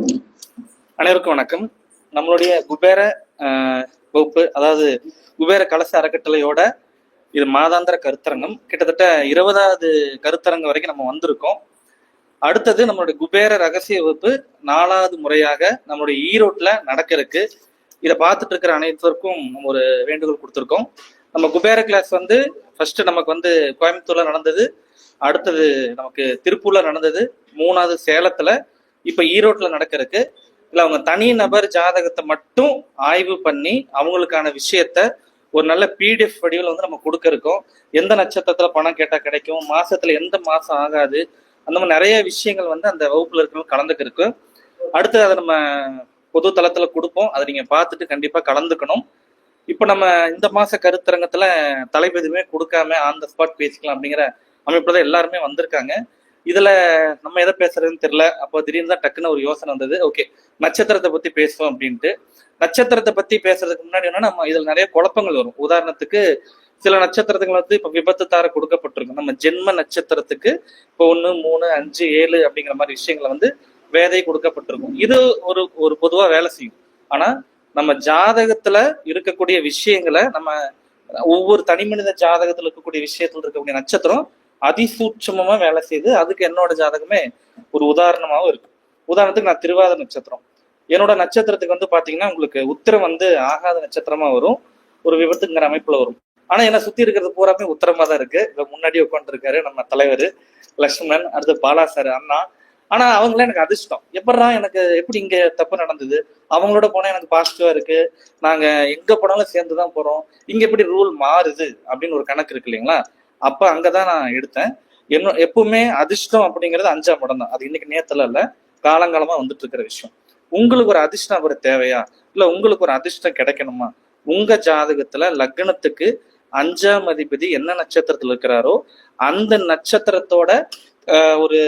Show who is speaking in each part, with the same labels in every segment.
Speaker 1: அனைவருக்கும் வணக்கம். நம்மளுடைய குபேர வகுப்பு அதாவது குபேர கலச அறக்கட்டளையோட இது மாதாந்திர கருத்தரங்கம். கிட்டத்தட்ட இருபதாவது கருத்தரங்கம் வரைக்கும் நம்ம வந்திருக்கோம். அடுத்தது நம்மளுடைய குபேர ரகசிய வகுப்பு நாலாவது முறையாக நம்மளுடைய ஈரோட்ல நடக்க இருக்கு இதை பார்த்துட்டு இருக்கிற அனைவருக்கும் நம்ம ஒரு வேண்டுகோள் கொடுத்துருக்கோம். நம்ம குபேர கிளாஸ் வந்து ஃபர்ஸ்ட் நமக்கு வந்து கோயம்புத்தூர்ல நடந்தது. அடுத்தது நமக்கு திருப்பூர்ல நடந்தது. மூணாவது சேலத்துல இப்ப ஈரோட்ல நடக்கிறதுக்கு இல்லை இல்ல அவங்க தனி நபர் ஜாதகத்தை மட்டும் ஆய்வு பண்ணி அவங்களுக்கான விஷயத்த ஒரு நல்ல பிடிஎஃப் வடிவில் வந்து நம்ம கொடுக்க இருக்கோம் எந்த நட்சத்திரத்துல பணம் கேட்டா கிடைக்கும் மாசத்துல எந்த மாசம் ஆகாது அந்த மாதிரி நிறைய விஷயங்கள் வந்து அந்த வகுப்புல இருக்கிறவங்க கலந்துக்கு இருக்கு அடுத்து அதை நம்ம பொது தளத்துல கொடுப்போம். அதை நீங்க பார்த்துட்டு கண்டிப்பா கலந்துக்கணும். இப்ப நம்ம இந்த மாச கருத்தரங்கத்துல தலைப்பு எதுவுமே கொடுக்காம ஆன் த ஸ்பாட் பேசிக்கலாம் அப்படிங்கிற அமைப்புல தான் எல்லாருமே வந்திருக்காங்க. இதுல நம்ம எதை பேசுறதுன்னு தெரியல. அப்போ திடீர்னு தான் டக்குன்னு ஒரு யோசனை வந்தது. ஓகே நட்சத்திரத்தை பத்தி பேசுவோம் அப்படின்ட்டு. நட்சத்திரத்தை பத்தி பேசுறதுக்கு முன்னாடி என்ன நம்ம இதுல நிறைய குழப்பங்கள் வரும். உதாரணத்துக்கு சில நட்சத்திரத்துக்கு வந்து இப்ப விபத்து தார கொடுக்கப்பட்டிருக்கும். நம்ம ஜென்ம நட்சத்திரத்துக்கு இப்போ ஒண்ணு மூணு அஞ்சு ஏழு அப்படிங்கிற மாதிரி விஷயங்களை வந்து வேதை கொடுக்கப்பட்டிருக்கும். இது ஒரு ஒரு பொதுவா வேலை செய்யும். ஆனா நம்ம ஜாதகத்துல இருக்கக்கூடிய விஷயங்களை நம்ம ஒவ்வொரு தனி மனித ஜாதகத்துல இருக்கக்கூடிய விஷயத்துல இருக்கக்கூடிய நட்சத்திரம் அதிசூட்சமா வேலை செய்து அதுக்கு என்னோட ஜாதகமே ஒரு உதாரணமாவும் இருக்கு. உதாரணத்துக்கு நான் திருவாத நட்சத்திரம். என்னோட நட்சத்திரத்துக்கு வந்து பாத்தீங்கன்னா உங்களுக்கு உத்திரம் வந்து ஆகாத நட்சத்திரமா வரும். ஒரு விபத்துங்கிற அமைப்புல வரும். ஆனா என்ன சுத்தி இருக்கிறது பூராமே உத்தரமா தான் இருக்கு. இப்ப முன்னாடி உட்காந்துருக்காரு நம்ம தலைவர் லக்ஷ்மணன் அடுத்து பாலா சார் அண்ணா. ஆனா அவங்களாம் எனக்கு அதிர்ஷ்டம். எப்படா எனக்கு எப்படி இங்க தப்பு நடந்தது? அவங்களோட போனா எனக்கு பாசிட்டிவா இருக்கு. நாங்க எங்க போனாலும் சேர்ந்து தான் போறோம். இங்க எப்படி ரூல் மாறுது? அப்படின்னு ஒரு கணக்கு இருக்கு இல்லைங்களா? அப்ப அங்கதான் நான் எடுத்தேன். என்ன எப்பவுமே அதிர்ஷ்டம் அப்படிங்கிறது அஞ்சாம் இடம் தான். அது இன்னைக்கு நேத்துல இல்ல காலங்காலமா வந்துட்டு இருக்கிற விஷயம். உங்களுக்கு ஒரு அதிர்ஷ்டம் அவர் தேவையா? இல்ல உங்களுக்கு ஒரு அதிர்ஷ்டம் கிடைக்கணுமா? உங்க ஜாதகத்துல லக்னத்துக்கு அஞ்சாம் அதிபதி என்ன நட்சத்திரத்துல இருக்கிறாரோ அந்த நட்சத்திரத்தோட ஒரு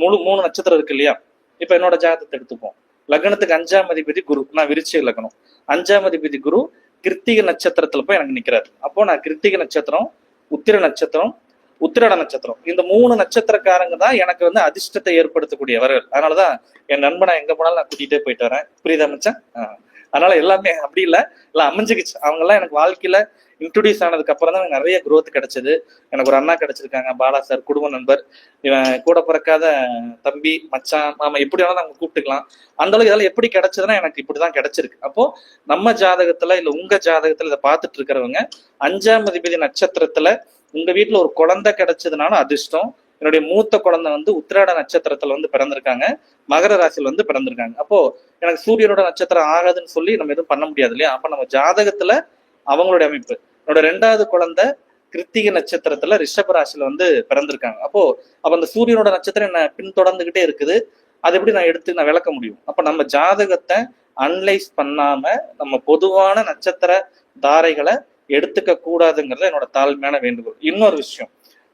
Speaker 1: முழு மூணு நட்சத்திரம் இருக்கு இல்லையா? இப்ப என்னோட ஜாதகத்தை எடுத்துப்போம். லக்னத்துக்கு அஞ்சாம் அதிபதி குரு. நான் விருச்சிக லக்னம். அஞ்சாம் அதிபதி குரு கிருத்திக நட்சத்திரத்துல போய் எனக்கு நிக்கிறாரு. அப்போ நான் கிருத்திக நட்சத்திரம் உத்திர நட்சத்திரம் உத்திரட நட்சத்திரம். இந்த மூணு நட்சத்திரக்காரங்க தான் எனக்கு வந்து அதிர்ஷ்டத்தை ஏற்படுத்தக்கூடியவர்கள். அதனாலதான் என் நண்பனை எங்க போனாலும் நான் கூட்டிகிட்டே போயிட்டு வரேன். புரியுதா மச்சான்? அதனால எல்லாமே அப்படி இல்லை. எல்லாம் அமைஞ்சுக்கிச்சு. அவங்க எல்லாம் எனக்கு வாழ்க்கையில இன்ட்ரடியூஸ் ஆனதுக்கு அப்புறம் தான் எனக்கு நிறைய க்ரோத் கிடைச்சது. எனக்கு ஒரு அண்ணா கிடைச்சிருக்காங்க பாலா சார் குடும்ப நண்பர். இவன் கூட பிறக்காத தம்பி மச்சான் மாமா எப்படி வேணாலும் அவங்க கூப்பிட்டுக்கலாம். அந்த அளவுக்கு இதெல்லாம் எப்படி கிடைச்சதுன்னா எனக்கு இப்படிதான் கிடைச்சிருக்கு. அப்போ நம்ம ஜாதகத்துல இல்ல உங்க ஜாதகத்துல இதை பார்த்துட்டு இருக்கிறவங்க அஞ்சாம் அதிபதி நட்சத்திரத்துல உங்க வீட்டுல ஒரு குழந்தை கிடைச்சதுனால அதிர்ஷ்டம் என்னுடைய மூத்த குழந்தை வந்து உத்திராட நட்சத்திரத்துல வந்து பிறந்திருக்காங்க. மகர ராசியில் வந்து பிறந்திருக்காங்க. அப்போ எனக்கு சூரியனோட நட்சத்திரம் ஆகாதுன்னு சொல்லி நம்ம எதுவும் பண்ண முடியாது இல்லையா? அப்ப நம்ம ஜாதகத்துல அவங்களுடைய அமைப்பு. என்னோட ரெண்டாவது குழந்தை கிருத்திகை நட்சத்திரத்துல ரிஷப ராசியில வந்து பிறந்திருக்காங்க. அப்போ அப்ப அந்த சூரியனோட நட்சத்திரம் என்ன பின்தொடர்ந்துகிட்டே இருக்குது. அது எப்படி நான் எடுத்து நான் விளக்க முடியும்? அப்ப நம்ம ஜாதகத்தை அனலைஸ் பண்ணாம நம்ம பொதுவான நட்சத்திர தாரைகளை எடுத்துக்க கூடாதுங்கிறது என்னோட தாழ்மையான வேண்டுகோள். இன்னொரு விஷயம்.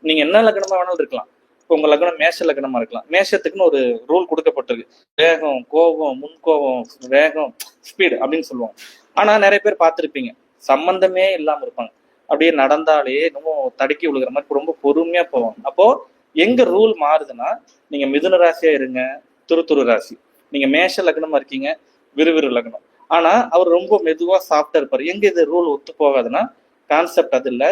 Speaker 1: நீங்க என்ன லக்னமா வேணாலும் இருக்கலாம். இப்போ உங்க லக்னம் மேஷ லக்னமா இருக்கலாம். மேஷத்துக்குன்னு ஒரு ரூல் கொடுக்கப்பட்டிருக்கு. வேகம் கோபம் முன்கோபம் வேகம் ஸ்பீடு அப்படின்னு சொல்லுவோம் ஆனா நிறைய பேர் பார்த்துருப்பீங்க. சம்பந்தமே இல்லாம இருப்பாங்க. அப்படியே நடந்தாலே இன்னமும் தடுக்கி விழுகிற மாதிரி ரொம்ப பொறுமையா போவாங்க. அப்போ எங்க ரூல் மாறுதுன்னா நீங்க மிதுன ராசியா இருங்க துரு துரு ராசி. நீங்க மேஷ லக்னமா இருக்கீங்க விறுவிறு லக்னம். ஆனா அவர் ரொம்ப மெதுவா சாஃப்டா இருப்பாரு. எங்க இது ரூல் ஒத்து போகாதுன்னா கான்செப்ட் அது இல்ல.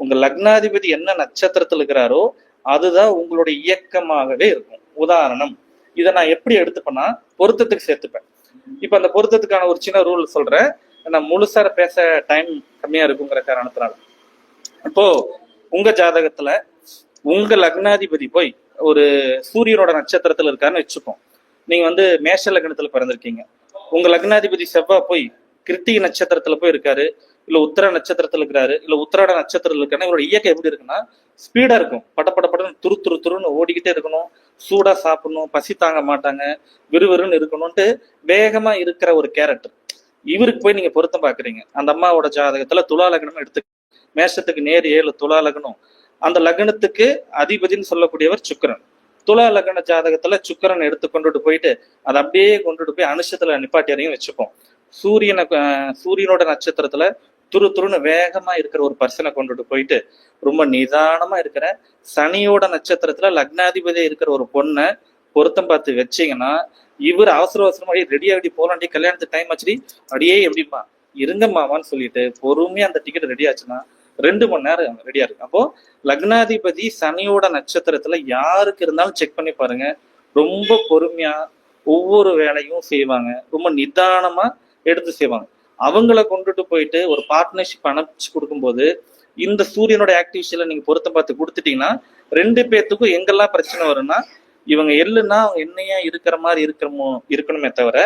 Speaker 1: உங்க லக்னாதிபதி என்ன நட்சத்திரத்துல இருக்கிறாரோ அதுதான் உங்களுடைய இயக்கமாகவே இருக்கும். உதாரணம் இதை நான் எப்படி எடுத்துப்பேன்னா பொருத்தத்துக்கு சேர்த்துப்பேன். இப்ப அந்த பொருத்தத்துக்கான ஒரு சின்ன ரூல் சொல்றேன். நான் முழுசா பேச டைம் கம்மியா இருக்குங்கிற காரணத்தினால. இப்போ உங்க ஜாதகத்துல உங்க லக்னாதிபதி போய் ஒரு சூரியனோட நட்சத்திரத்துல இருக்காருன்னு வச்சுப்போம். நீங்க வந்து மேஷ லக்னத்துல பிறந்திருக்கீங்க. உங்க லக்னாதிபதி செவ்வாய் போய் கிருத்திகை நட்சத்திரத்துல போய் இருக்காரு. இல்ல உத்தர நட்சத்திரத்துல இருக்கிறாரு இல்ல உத்தராட நட்சத்திரத்துல இருக்காருன்னா இவரோட இயக்கம் எப்படி இருக்குன்னா ஸ்பீடா இருக்கும். பட பட துரு துரு துருன்னு ஓடிக்கிட்டே இருக்கணும். சூடா சாப்பிடணும் பசி தாங்க மாட்டாங்க விறுவிறுன்னு இருக்கணும்ட்டு வேகமா இருக்கிற ஒரு கேரக்டர் இவருக்கு போய் நீங்க பொருத்தம் பாக்குறீங்க. அந்த அம்மாவோட ஜாதகத்துல துலா லக்னம் எடுத்து மேஷத்துக்கு நேர் ஏழு துலா லக்னம். அந்த லக்னத்துக்கு அதிபதின்னு சொல்லக்கூடியவர் சுக்கிரன். துலா லக்ன ஜாதகத்துல சுக்கரன் எடுத்து கொண்டுட்டு போயிட்டு அதை அப்படியே கொண்டுட்டு போய் அனுஷத்துல நிப்பாட்டியறையும் வச்சுப்போம். சூரியனை சூரியனோட நட்சத்திரத்துல துரு துருன்னு வேகமா இருக்கிற ஒரு பர்சனை கொண்டுட்டு போயிட்டு ரொம்ப நிதானமா இருக்கிற சனியோட நட்சத்திரத்துல லக்னாதிபதி இருக்கிற ஒரு பொண்ணை பொருத்தம் பார்த்து வச்சீங்கன்னா இவர் அவசர அவசரமா ரெடி ஆகி போலாண்டி கல்யாணத்துக்கு டைம் ஆச்சுடி அடியே எப்படிப்பா? இருங்க மாமான்னு சொல்லிட்டு பொறுமையா அந்த டிக்கெட் ரெடி ஆச்சுன்னா ரெண்டு மணி நேரம் ரெடியா இருக்கு. அப்போ லக்னாதிபதி சனியோட நட்சத்திரத்துல யாருக்கு இருந்தாலும் செக் பண்ணி பாருங்க. ரொம்ப பொறுமையா ஒவ்வொரு வேலையும் செய்வாங்க. ரொம்ப நிதானமா எடுத்து செய்வாங்க. அவங்கள கொண்டுட்டு போயிட்டு ஒரு பார்ட்னர்ஷிப் அனுப்பிச்சு கொடுக்கும்போது இந்த சூரியனோட ஆக்டிவிட்டியில நீங்க பொருத்தம் பார்த்து கொடுத்துட்டீங்கன்னா ரெண்டு பேர்த்துக்கும் எங்கெல்லாம் பிரச்சனை வரும்னா இவங்க எள்ளுன்னா அவங்க என்னையா இருக்கிற மாதிரி இருக்கிறமோ இருக்கணுமே தவிர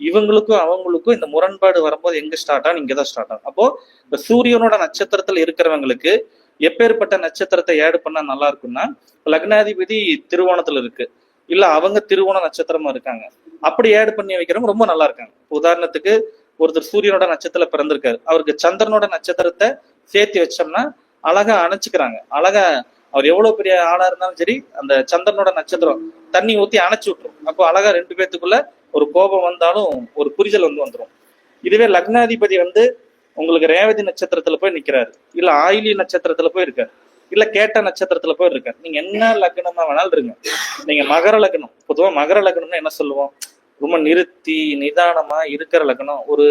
Speaker 1: இவங்களுக்கும் அவங்களுக்கும் இந்த முரண்பாடு வரும்போது எங்க ஸ்டார்ட் ஆகும் இங்க தான் ஸ்டார்ட் ஆகும். அப்போ இந்த சூரியனோட நட்சத்திரத்துல இருக்கிறவங்களுக்கு எப்பேற்பட்ட நட்சத்திரத்தை ஏடு பண்ணா நல்லா இருக்கும்னா லக்னாதிபதி திருவோணத்துல இருக்கு. இல்ல அவங்க திருவோண நட்சத்திரமா இருக்காங்க. அப்படி ஏடு பண்ணி வைக்கிறவங்க ரொம்ப நல்லா இருக்காங்க. உதாரணத்துக்கு ஒருத்தர் சூரியனோட நட்சத்திரத்துல பிறந்திருக்காரு. அவருக்கு சந்திரனோட நட்சத்திரத்தை சேர்த்து வச்சோம்னா அழகா அணைச்சுக்கிறாங்க. அழகா அவர் எவ்வளவு பெரிய ஆளா இருந்தாலும் சரி அந்த சந்திரனோட நட்சத்திரம் தண்ணி ஊத்தி அணைச்சு விட்டுரும். அப்போ அழகா ரெண்டு பேத்துக்குள்ள ஒரு கோபம் வந்தாலும் ஒரு புரிதல் வந்து வந்துடும் இதுவே லக்னாதிபதி வந்து உங்களுக்கு ரேவதி நட்சத்திரத்துல போய் நிக்கிறாரு. இல்ல ஆயிலி நட்சத்திரத்துல போய் இருக்காரு. இல்ல கேட்ட நட்சத்திரத்துல போய் இருக்காரு. நீங்க என்ன லக்னமா வேணாலும் இருங்க. நீங்க மகர லக்னம். பொதுவா மகர லக்னம்னு என்ன சொல்லுவோம்? ரொம்ப நிறுத்தி நிதானமா இருக்கிற லக்னம் ஒரு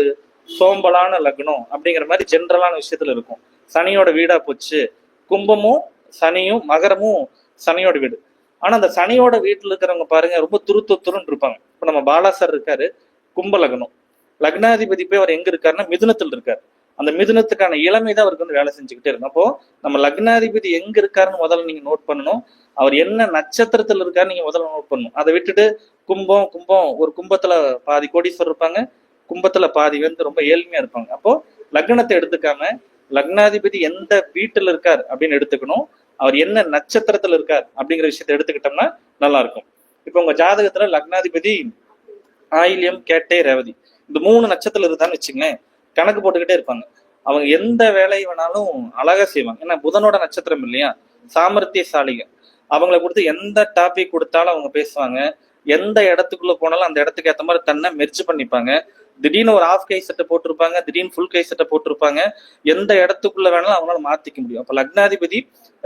Speaker 1: சோம்பலான லக்னம் அப்படிங்கிற மாதிரி ஜென்ரலான விஷயத்துல இருக்கும். சனியோட வீடா போச்சு. கும்பமும் சனியும் மகரமும் சனியோட வீடு. ஆனா அந்த சனியோட வீட்டுல இருக்கிறவங்க பாருங்க ரொம்ப துரு துருன்னு இருப்பாங்க. இப்ப நம்ம பாலா சார் இருக்காரு கும்ப லக்னம். லக்னாதிபதி போய் அவர் எங்க இருக்காருன்னா மிதுனத்தில் இருக்காரு. அந்த மிதுனத்துக்கான இளமை தான் அவருக்கு வந்து வேலை செஞ்சுக்கிட்டே இருக்கும். அப்போ நம்ம லக்னாதிபதி எங்க இருக்காருன்னு முதல்ல நீங்க நோட் பண்ணணும். அவர் என்ன நட்சத்திரத்துல இருக்காரு நீங்க முதல்ல நோட் பண்ணணும். அதை விட்டுட்டு கும்பம் கும்பம் ஒரு கும்பத்துல பாதி கோடீஸ்வரர் இருப்பாங்க. கும்பத்துல பாதி வந்து ரொம்ப ஏழ்மையா இருப்பாங்க. அப்போ லக்னத்தை எடுத்துக்காம லக்னாதிபதி எந்த வீட்டுல இருக்கார் அப்படின்னு எடுத்துக்கணும். அவர் என்ன நட்சத்திரத்துல இருக்கார் அப்படிங்கிற விஷயத்த எடுத்துக்கிட்டோம்னா நல்லா இருக்கும். இப்போ உங்க ஜாதகத்துல லக்னாதிபதி ஆயில்யம் கேட்டே ரேவதி. இந்த மூணு நட்சத்திரம் இருந்தான்னு வச்சுங்களேன் கணக்கு போட்டுக்கிட்டே இருப்பாங்க. அவங்க எந்த வேலை வேணாலும் அழகா செய்வாங்க. ஏன்னா புதனோட நட்சத்திரம் இல்லையா? சாமர்த்தியசாலிங்க அவங்கள கொடுத்து எந்த டாபிக் கொடுத்தாலும் அவங்க பேசுவாங்க. எந்த இடத்துக்குள்ள போனாலும் அந்த இடத்துக்கு ஏற்ற மாதிரி தன்னை மெர்ச்சு பண்ணிப்பாங்க. திடீர்னு ஒரு ஆஃப் கை சட்டை போட்டிருப்பாங்க. திடீர்னு ஃபுல் கை சட்டை போட்டிருப்பாங்க. எந்த இடத்துக்குள்ள வேணாலும் அவங்களால மாத்திக்க முடியும். அப்ப லக்னாதிபதி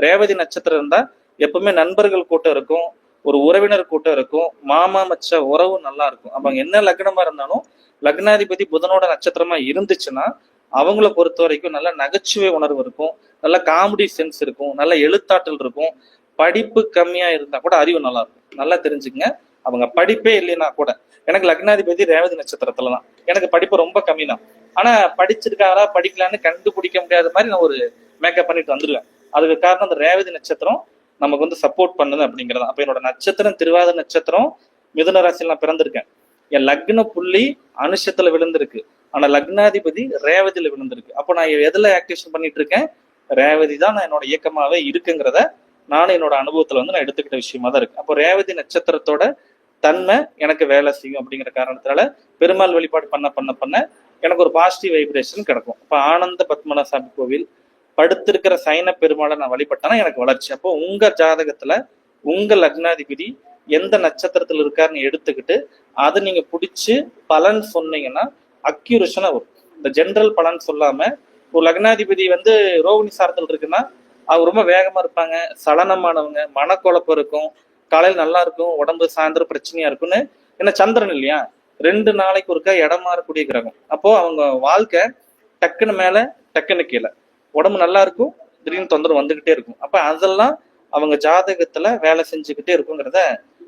Speaker 1: ரேவதி நட்சத்திரம் இருந்தா எப்பவுமே நண்பர்கள் கூட்டம் இருக்கும். ஒரு உறவினர் கூட்டம் இருக்கும். மாமா மச்ச உறவு நல்லா இருக்கும். அப்ப அங்க என்ன லக்னமா இருந்தாலும் லக்னாதிபதி புதனோட நட்சத்திரமா இருந்துச்சுன்னா அவங்கள பொறுத்த வரைக்கும் நல்ல நகைச்சுவை உணர்வு இருக்கும் நல்ல காமெடி சென்ஸ் இருக்கும் நல்ல எழுத்தாற்றல் இருக்கும். படிப்பு கம்மியா இருந்தா கூட அறிவு நல்லா இருக்கும். நல்லா தெரிஞ்சுங்க அவங்க படிப்பே இல்லைன்னா கூட. எனக்கு லக்னாதிபதி ரேவதி நட்சத்திரத்துல தான் எனக்கு படிப்பு ரொம்ப கம்மி தான் ஆனா படிச்சிருக்காரா படிக்கலான்னு கண்டுபிடிக்க முடியாத மாதிரி நான் ஒரு மேக்கப் பண்ணிட்டு வந்துருவேன். அதுக்கு காரணம் அந்த ரேவதி நட்சத்திரம் நமக்கு வந்து சப்போர்ட் பண்ணுது அப்படிங்கிறது அப்ப என்னோட நட்சத்திரம் திருவாத நட்சத்திரம் மிதுன ராசியில் நான் பிறந்திருக்கேன். என் லக்ன புள்ளி அனுஷத்துல விழுந்திருக்கு. ஆனா லக்னாதிபதி ரேவதியில விழுந்திருக்கு. அப்போ நான் எதுல ஆக்டிவேஷன் பண்ணிட்டு இருக்கேன்? ரேவதி தான் நான் என்னோட இயக்கமாவே இருக்குங்கிறத நானும் என்னோட அனுபவத்துல வந்து நான் எடுத்துக்கிட்ட விஷயமா தான் இருக்கு. அப்போ ரேவதி நட்சத்திரத்தோட தன்மை எனக்கு வேலை செய்யும் அப்படிங்கிற காரணத்தினால பெருமாள் வழிபாடு பண்ண பண்ண பண்ண எனக்கு ஒரு பாசிட்டிவ் வைப்ரேஷன் கிடைக்கும். இப்போ ஆனந்த பத்மநாசாமி கோவில் படுத்திருக்கிற சைன பெருமாளை நான் வழிபட்டேன்னா எனக்கு வளர்ச்சி. அப்போ உங்க ஜாதகத்துல உங்க லக்னாதிபதி எந்த நட்சத்திரத்தில் இருக்காருன்னு எடுத்துக்கிட்டு அதை நீங்கள் பிடிச்சி பலன் சொன்னீங்கன்னா அக்யூரேஷனாக வரும். இந்த ஜென்ரல் பலன் சொல்லாமல் ஒரு லக்னாதிபதி வந்து ரோகிணி சாரத்தில் இருக்குன்னா அவங்க ரொம்ப வேகமாக இருப்பாங்க சலனமானவங்க மனக்குழப்பம் இருக்கும் காலையில் நல்லா இருக்கும் உடம்பு சாயந்தரம் பிரச்சனையாக இருக்கும்னு ஏன்னா சந்திரன் இல்லையா? ரெண்டு நாளைக்கு ஒருக்கா இடம் மாறக்கூடிய கிரகம். அப்போது அவங்க வாழ்க்கை டக்குன்னு மேலே டக்குன்னு கீழே. உடம்பு நல்லா இருக்கும் திடீர்னு தொந்தரவு வந்துக்கிட்டே இருக்கும். அப்போ அதெல்லாம் அவங்க ஜாதகத்தில் வேலை செஞ்சுக்கிட்டே இருக்குங்கிறத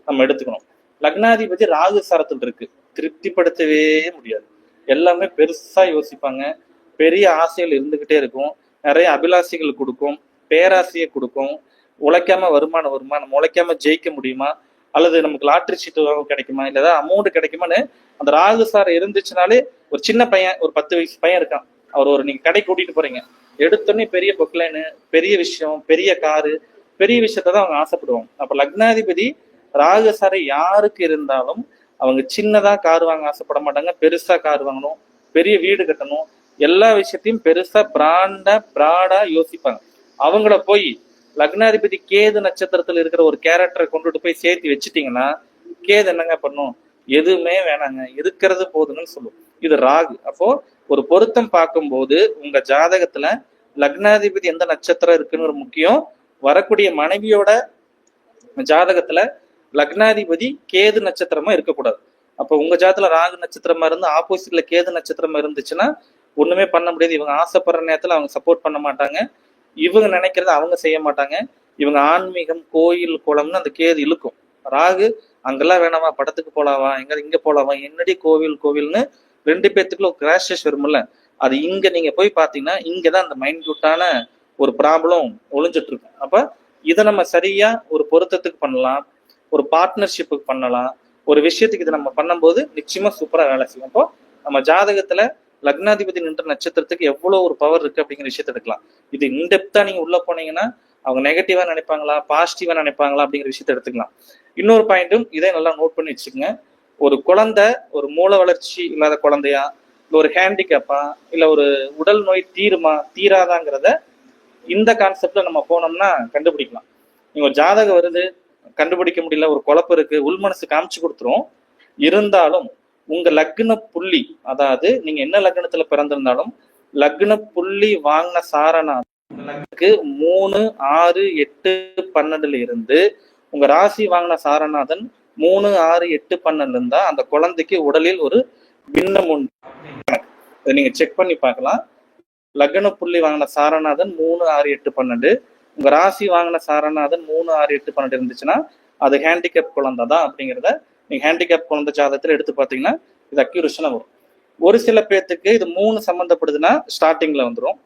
Speaker 1: நம்ம எடுத்துக்கணும். லக்னாதிபதி ராகு சாரத்தில் இருக்கு. திருப்திப்படுத்தவே முடியாது. எல்லாமே பெருசா யோசிப்பாங்க. பெரிய ஆசைகள் இருந்துகிட்டே இருக்கும். நிறைய அபிலாஷைகள் கொடுக்கும். பேராசையை கொடுக்கும். உழைக்காம வருமானம் வருமா? நம்ம உழைக்காம ஜெயிக்க முடியுமா? அல்லது நமக்கு லாட்டரி சீட்டு கிடைக்குமா? இல்ல ஏதாவது அமௌண்ட் கிடைக்குமான்னு அந்த ராகு சார் இருந்துச்சுனாலே ஒரு சின்ன பையன் ஒரு பத்து வயசு பையன் இருக்கான். அவர் ஒரு நீங்க கடை கூட்டிட்டு போறீங்க. எடுத்தோடனே பெரிய பொக்லைனு பெரிய விஷயம் பெரிய காரு பெரிய விஷயத்த தான் அவங்க ஆசைப்படுவாங்க. அப்ப லக்னாதிபதி ராகசாரை யாருக்கு இருந்தாலும் அவங்க சின்னதா கார் வாங்க ஆசைப்பட மாட்டாங்க பெருசா கார் வாங்கணும் பெரிய வீடு கட்டணும் எல்லா விஷயத்தையும் பெருசா பிராண்டா பிராடா யோசிப்பாங்க. அவங்கள போய் லக்னாதிபதி கேது நட்சத்திரத்துல இருக்கிற ஒரு கேரக்டரை கொண்டுட்டு போய் சேர்த்து வச்சுட்டீங்கன்னா கேது என்னங்க பண்ணும்? எதுவுமே வேணாங்க. இருக்கிறது போதுன்னு சொல்லும். இது ராகு. அப்போ ஒரு பொருத்தம் பார்க்கும்போது உங்க ஜாதகத்துல லக்னாதிபதி எந்த நட்சத்திரம் இருக்குன்னு ஒரு முக்கியம். வரக்கூடிய மனைவியோட ஜாதகத்துல லக்னாதிபதி கேது நட்சத்திரமா இருக்கக்கூடாது. அப்போ உங்க ஜாதத்துல ராகு நட்சத்திரமா இருந்து ஆப்போசிட்ல கேது நட்சத்திரமா இருந்துச்சுன்னா ஒண்ணுமே பண்ண முடியாது. இவங்க ஆசைப்படுற நேரத்துல அவங்க சப்போர்ட் பண்ண மாட்டாங்க. இவங்க நினைக்கிறத அவங்க செய்ய மாட்டாங்க. இவங்க ஆன்மீகம் கோயில் குளம்னு அந்த கேது இழுக்கும். ராகு அங்கெல்லாம் வேணாமா படத்துக்கு போலாவா எங்க இங்க போலாவா என்னடி கோவில் கோவில்னு ரெண்டு பேர்த்துக்குள்ள ஒரு கிராஷஸ் வரும்ல. அது இங்க நீங்க போய் பாத்தீங்கன்னா இங்கதான் அந்த மைன்யூட்டான ஒரு ப்ராப்ளம் ஒளிஞ்சிட்டு இருக்கும். அப்ப இதை நம்ம சரியா ஒரு பொருத்தத்துக்கு பண்ணலாம். ஒரு பார்ட்னர்ஷிப்புக்கு பண்ணலாம். ஒரு விஷயத்துக்கு இதை நம்ம பண்ணும்போது நிச்சயமா சூப்பரா வேலை செய்யும். அப்போ நம்ம ஜாதகத்துல லக்னாதிபதி நின்ற நட்சத்திரத்துக்கு எவ்வளவு ஒரு பவர் இருக்கு அப்படிங்கிற விஷயத்த எடுக்கலாம். இது இன்டெப்தா நீங்க உள்ள போனீங்கன்னா அவங்க நெகட்டிவா நினைப்பாங்களா பாசிட்டிவா நினைப்பாங்களா அப்படிங்கிற விஷயத்த எடுத்துக்கலாம். இன்னொரு பாயிண்ட்டும் இதை நல்லா நோட் பண்ணி வச்சுக்கோங்க. ஒரு குழந்தை ஒரு மூல வளர்ச்சி இல்லாத குழந்தையா இல்ல ஒரு ஹேண்டிகேப்பா இல்ல ஒரு உடல் நோய் தீருமா தீராதாங்கிறத இந்த கான்செப்ட்ல நம்ம போனோம்னா கண்டுபிடிக்கலாம். நீங்க ஒரு ஜாதகம் வருது கண்டுபிடிக்க முடியல ஒரு குழப்பம் இருக்கு உள்மனசு காமிச்சு கொடுத்துரும். இருந்தாலும் உங்க லக்ன புள்ளி அதாவது நீங்க என்ன லக்னத்துல பிறந்திருந்தாலும் லக்ன புள்ளி வாங்கின சாரணா மூணு ஆறு எட்டு பன்னெண்டுல இருந்து உங்க ராசி வாங்கின சாரநாதன் மூணு ஆறு எட்டு பன்னெண்டுல இருந்தா அந்த குழந்தைக்கு உடலில் ஒரு பின்னம் உண்டு. நீங்க செக் பண்ணி பார்க்கலாம். லக்ன புள்ளி வாங்கின சாரநாதன் மூணு ஆறு எட்டு பன்னெண்டு உங்க ராசி வாங்கின சாரநாதன் மூணு ஆறு எட்டு பன்னெண்டு இருந்துச்சுன்னா அது ஹேண்டிகேப் குழந்தை தான் அப்படிங்கிறத நீங்க ஹேண்டிகேப் குழந்தை ஜாதகத்தில் எடுத்து பார்த்தீங்கன்னா இது அக்யூரேஷனா வரும். ஒரு சில பேர்த்துக்கு இது மூணு சம்மந்தப்படுதுன்னா ஸ்டார்டிங்ல வந்துடும்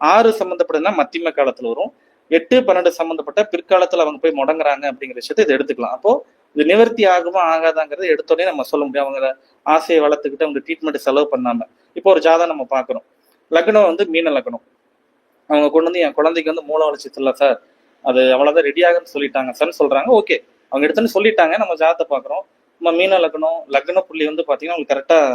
Speaker 1: ஆறு சம்மந்தப்படுதுன்னா மத்தியம காலத்துல வரும். எட்டு பன்னெண்டு சம்மந்தப்பட்ட பிற்காலத்துல அவங்க போய் முடங்குறாங்க அப்படிங்கிற விஷயத்தை இதை எடுத்துக்கலாம். அப்போ இது நிவர்த்தி ஆகுமா ஆகாதாங்கிறத எடுத்தோடனே நம்ம சொல்ல முடியும். அவங்க ஆசையை வளர்த்துக்கிட்டு அவங்க ட்ரீட்மெண்ட் செலவு பண்ணாம. இப்போ ஒரு ஜாதகம் நம்ம பார்க்குறோம். லக்னம் வந்து மீன லக்னம். அவங்க கொண்டு வந்து என் குழந்தைக்கு வந்து மூல வளர்ச்சி இல்லை சார் அது அவ்வளோதான் ரெடி சொல்லிட்டாங்க சார்னு சொல்கிறாங்க ஓகே அவங்க எடுத்துன்னு சொல்லிட்டாங்க. நம்ம ஜாதத்தை பார்க்குறோம். நம்ம மீன லக்னம் லக்ன புள்ளி வந்து பார்த்தீங்கன்னா உங்களுக்கு கரெக்டாக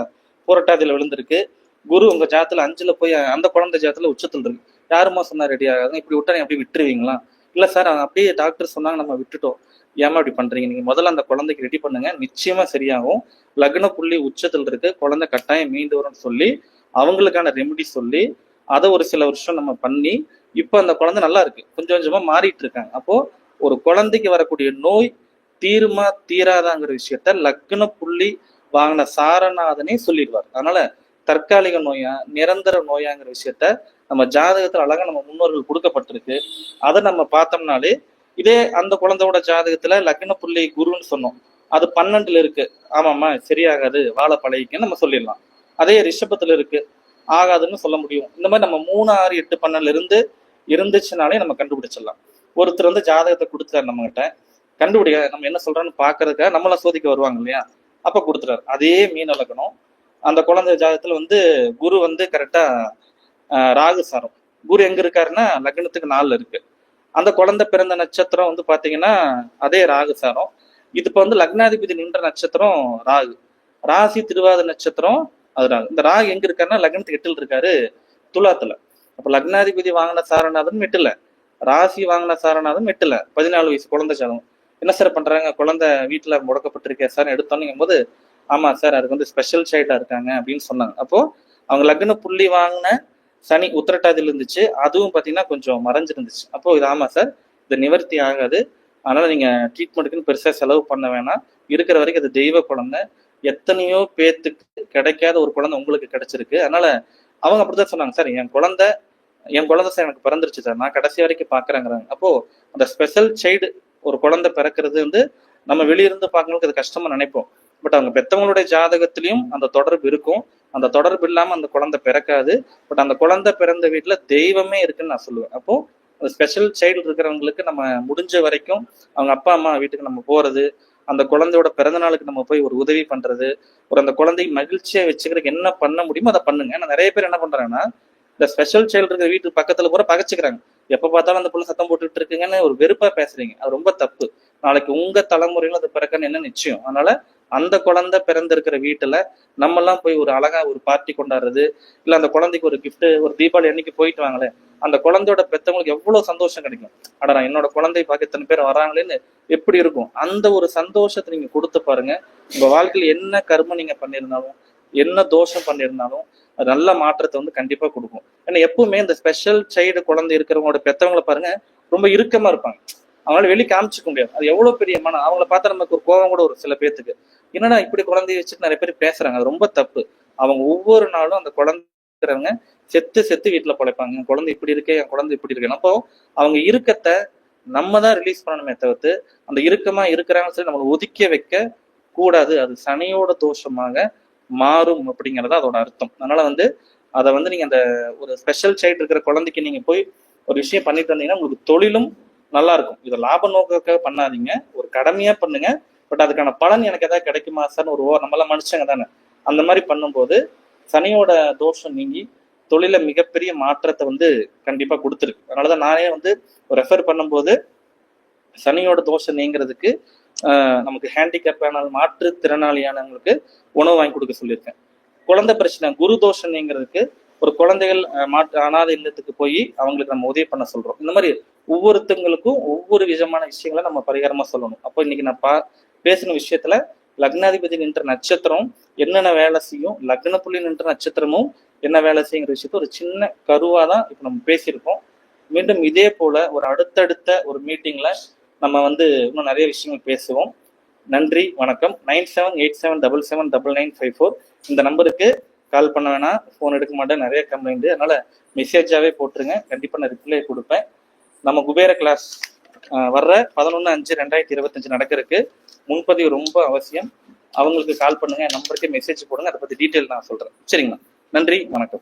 Speaker 1: போராட்டாதியில் விழுந்திருக்கு. குரு உங்கள் ஜாதத்தில் அஞ்சில் போய் அந்த குழந்தை ஜாதத்தில் உச்சத்தில் இருக்கு. யாருமா சொன்னால் ரெடி ஆகாது இப்படி விட்டா எப்படி அப்படியே விட்டுருவீங்களா? இல்லை சார் அப்படியே டாக்டர் சொன்னாங்க நம்ம விட்டுட்டோம். ஏமா இப்படி பண்ணுறீங்க நீங்கள் முதல்ல அந்த குழந்தைக்கு ரெடி பண்ணுங்க. நிச்சயமாக சரியாகும். லக்ன புள்ளி உச்சத்தில் இருக்கு. குழந்தை கட்டாயம் மீண்டு வரும்னு சொல்லி அவங்களுக்கான ரெமெடி சொல்லி அதை ஒரு சில வருஷம் நம்ம பண்ணி இப்போ அந்த குழந்தை நல்லா இருக்கு. கொஞ்சம் கொஞ்சமா மாறிட்டு இருக்காங்க. அப்போ ஒரு குழந்தைக்கு வரக்கூடிய நோய் தீருமா தீராதாங்கிற விஷயத்த லக்ன புள்ளி வாங்கின சாரநாதனே சொல்லிடுவார். அதனால தற்காலிக நோயா நிரந்தர நோயாங்கிற விஷயத்த நம்ம ஜாதகத்துல அழகா நம்ம முன்னோர்கள் கொடுக்கப்பட்டிருக்கு. அதை நம்ம பார்த்தோம்னாலே இதே அந்த குழந்தையோட ஜாதகத்துல லக்ன புள்ளி குருன்னு சொன்னோம். அது பன்னெண்டுல இருக்கு. ஆமாம்மா சரியாகாது வாழை பழகிக்கன்னு நம்ம சொல்லிடலாம். அதே ரிஷபத்துல இருக்கு. ஆகாதுன்னு சொல்ல முடியும். இந்த மாதிரி நம்ம மூணு ஆறு எட்டு பன்னெண்டுல இருந்து இருந்துச்சுனாலே நம்ம கண்டுபிடிச்சிடலாம். ஒருத்தர் வந்து ஜாதகத்தை கொடுத்துட்டாரு நம்ம கிட்ட கண்டுபிடிக்க நம்ம என்ன சொல்றோன்னு பாக்குறதுக்காக நம்மள சோதிக்க வருவாங்க இல்லையா? அப்ப கொடுத்துட்டாரு. அதே மீன் வளர்க்கணும். அந்த குழந்தை ஜாதகத்துல வந்து குரு வந்து கரெக்டா ராகு சாரம். குரு எங்க இருக்காருன்னா லக்னத்துக்கு நாலுல இருக்கு. அந்த குழந்தை பிறந்த நட்சத்திரம் வந்து பாத்தீங்கன்னா அதே ராகு சாரம். இது இப்ப வந்து லக்னாதிபதி நின்ற நட்சத்திரம் ராகு. ராசி திருவாத நட்சத்திரம் அது இந்த ராகு எங்க இருக்காருன்னா லக்னத்துக்கு எட்டில் இருக்காரு துலாத்துல. அப்ப லக்னாதிபதி வாங்கின சாரநாதன் எட்டுல ராசி வாங்கின சாரநாதன் எட்டுல பதினாலு வயசு குழந்தை சாதம் என்ன சார் பண்றாங்க? குழந்தை வீட்டுல முடக்கப்பட்டிருக்கே சார் எடுத்தோன்னுங்கும் போது ஆமா சார் அதுக்கு வந்து ஸ்பெஷல் சைல்டா இருக்காங்க அப்படின்னு சொன்னாங்க. அப்போ அவங்க லக்ன புள்ளி வாங்கின சனி உத்திரட்டாதியில் இருந்துச்சு. அதுவும் பாத்தீங்கன்னா கொஞ்சம் மறைஞ்சிருந்துச்சு. அப்போ இது ஆமா சார் இது நிவர்த்தி ஆகாது. அதனால நீங்க ட்ரீட்மெண்ட்டுக்குன்னு பெருசா செலவு பண்ண வேணாம். இருக்கிற வரைக்கும் அது தெய்வ குழந்தை. எத்தனையோ பேத்துக்கு கிடைக்காத ஒரு குழந்தை உங்களுக்கு கிடைச்சிருக்கு. அதனால அவங்க அப்படிதான் சொன்னாங்க சார் என் குழந்தை என் குழந்தை சார் எனக்கு பிறந்துருச்சு சார். நான் கடைசி வரைக்கும் பாக்குறேங்கிறாங்க அப்போ அந்த ஸ்பெஷல் சைல்டு ஒரு குழந்தை பிறக்கிறது வந்து நம்ம வெளியிருந்து பார்க்கறவங்களுக்கு அது கஷ்டமா நினைப்போம். பட் அவங்க பெத்தவங்களுடைய ஜாதகத்திலையும் அந்த தொடர்பு இருக்கும். அந்த தொடர்பு இல்லாம அந்த குழந்தை பிறக்காது. பட் அந்த குழந்தை பிறந்த வீட்டுல தெய்வமே இருக்குன்னு நான் சொல்லுவேன். அப்போ அந்த ஸ்பெஷல் சைல்டு இருக்கிறவங்களுக்கு நம்ம முடிஞ்ச வரைக்கும் அவங்க அப்பா அம்மா வீட்டுக்கு நம்ம போறது அந்த குழந்தையோட பிறந்த நாளுக்கு நம்ம போய் ஒரு உதவி பண்றது ஒரு அந்த குழந்தை மகிழ்ச்சியா வச்சுக்கிறதுக்கு என்ன பண்ண முடியுமோ அதை பண்ணுங்க. ஏன்னா நிறைய பேர் என்ன பண்றாங்கன்னா இந்த ஸ்பெஷல் சைல்டு இருக்கிற வீட்டு பக்கத்துல கூட பகச்சுக்கிறாங்க. எப்ப பார்த்தாலும் அந்த பிள்ளை சத்தம் போட்டுட்டு இருக்குங்கன்னு ஒரு வெறுப்பா பேசுறீங்க. அது ரொம்ப தப்பு. நாளைக்கு உங்க தலைமுறையில அது பிறக்கன்னு என்ன நிச்சயம்? அதனால அந்த குழந்தை பிறந்திருக்கிற வீட்டுல நம்ம எல்லாம் போய் ஒரு அழகா ஒரு பார்ட்டி கொண்டாடுறது இல்ல அந்த குழந்தைக்கு ஒரு கிஃப்ட் ஒரு தீபாவளி அன்னைக்கு போயிட்டு வாங்களேன். அந்த குழந்தையோட பெத்தவங்களுக்கு எவ்வளவு சந்தோஷம் கிடைக்கும். அடடா என்னோட குழந்தை பார்க்க இத்தனை பேர் வராங்களேன்னு எப்படி இருக்கும்? அந்த ஒரு சந்தோஷத்தை நீங்க கொடுத்து பாருங்க. உங்க வாழ்க்கையில என்ன கர்மம் நீங்க பண்ணியிருந்தாலும் என்ன தோஷம் பண்ணியிருந்தாலும் நல்ல மாற்றத்தை வந்து கண்டிப்பா கொடுக்கும். ஏன்னா எப்பவுமே இந்த ஸ்பெஷல் சைல்டு குழந்தை இருக்கிறவங்களோட பெத்தவங்களை பாருங்க ரொம்ப இறுக்கமா இருப்பாங்க. அவங்களால வெளியே காமிச்சிக்க முடியாது. அது எவ்வளவு பெரிய மனம் அவங்கள பார்த்தா நமக்கு ஒரு கோபம் கூட ஒரு சில பேத்துக்கு. என்னடா இப்படி குழந்தைய வச்சுட்டு நிறைய பேர் பேசுறாங்க? அது ரொம்ப தப்பு. அவங்க ஒவ்வொரு நாளும் அந்த குழந்தைங்க செத்து செத்து வீட்டுல பழைப்பாங்க என் குழந்தை இப்படி இருக்கே என் குழந்தை இப்படி இருக்கு அப்போ அவங்க இருக்கத்தை நம்ம தான் ரிலீஸ் பண்ணணுமே தவிர்த்து அந்த இறுக்கமா இருக்கிறாங்கன்னு சொல்லி நம்மளை ஒதுக்க வைக்க கூடாது. அது சனியோட தோஷமாக மாறும் அப்படிங்கறது அதோட அர்த்தம். அதனால வந்து அதை வந்து நீங்க அந்த ஒரு ஸ்பெஷல் சைல்டு இருக்கிற குழந்தைக்கு நீங்க போய் ஒரு விஷயம் பண்ணிட்டு வந்தீங்கன்னா உங்களுக்கு தொழிலும் நல்லா இருக்கும். இதை லாப நோக்கக்காக பண்ணாதீங்க. ஒரு கடமையா பண்ணுங்க. பட் அதுக்கான பலன் எனக்கு ஏதாவது கிடைக்குமா சார்னு ஒரு ஓ நம்மளாம் மனுஷங்க தானே. அந்த மாதிரி பண்ணும்போது சனியோட தோஷம் நீங்கி தொழில மிகப்பெரிய மாற்றத்தை வந்து கண்டிப்பா கொடுத்துருக்கு. அதனாலதான் நானே வந்து ரெஃபர் பண்ணும்போது சனியோட தோஷம் நீங்கிறதுக்கு ஆஹ் நமக்கு ஹேண்டிகேப்பான மாற்றுத்திறனாளியானவங்களுக்கு உணவு வாங்கி கொடுக்க சொல்லியிருக்கேன். குழந்தை பிரச்சனை குரு தோஷம் நீங்கிறதுக்கு ஒரு குழந்தைகள் ஆஹ் மாற்று அனாதை இல்லத்துக்கு போய் அவங்களுக்கு நம்ம உதவி பண்ண சொல்றோம். இந்த மாதிரி ஒவ்வொருத்தங்களுக்கும் ஒவ்வொரு விதமான விஷயங்களை நம்ம பரிகாரமா சொல்லணும். அப்போ இன்னைக்கு நான் பா பேசின விஷயத்துல லக்னாதிபதி நின்ற நட்சத்திரம் என்னென்ன வேலை செய்யும் லக்ன புள்ளி நின்ற நட்சத்திரமும் என்ன வேலை செய்யுங்கிற விஷயத்த ஒரு சின்ன கருவா தான் இப்போ நம்ம பேசியிருக்கோம். மீண்டும் இதே போல ஒரு அடுத்தடுத்த ஒரு மீட்டிங்ல நம்ம வந்து இன்னும் நிறைய விஷயங்கள் பேசுவோம். நன்றி வணக்கம். Nine seven eight seven double seven double nine five four. இந்த நம்பருக்கு கால் பண்ண வேணாம். ஃபோன் எடுக்க மாட்டேன். நிறைய கம்ப்ளைண்ட் அதனால மெசேஜாவே போட்டுருங்க. கண்டிப்பா நான் ரிப்ளை கொடுப்பேன். நம்ம குபேர கிளாஸ் வர்ற பதினொன்று அஞ்சு ரெண்டாயிரத்தி இருபத்தஞ்சு நடக்கிறதுக்கு முன்பதிவு ரொம்ப அவசியம். அவங்களுக்கு கால் பண்ணுங்க நம்பருக்கு மெசேஜ் போடுங்க அதை பத்தி டீட்டெயில் நான் சொல்றேன். சரிங்களா? நன்றி வணக்கம்.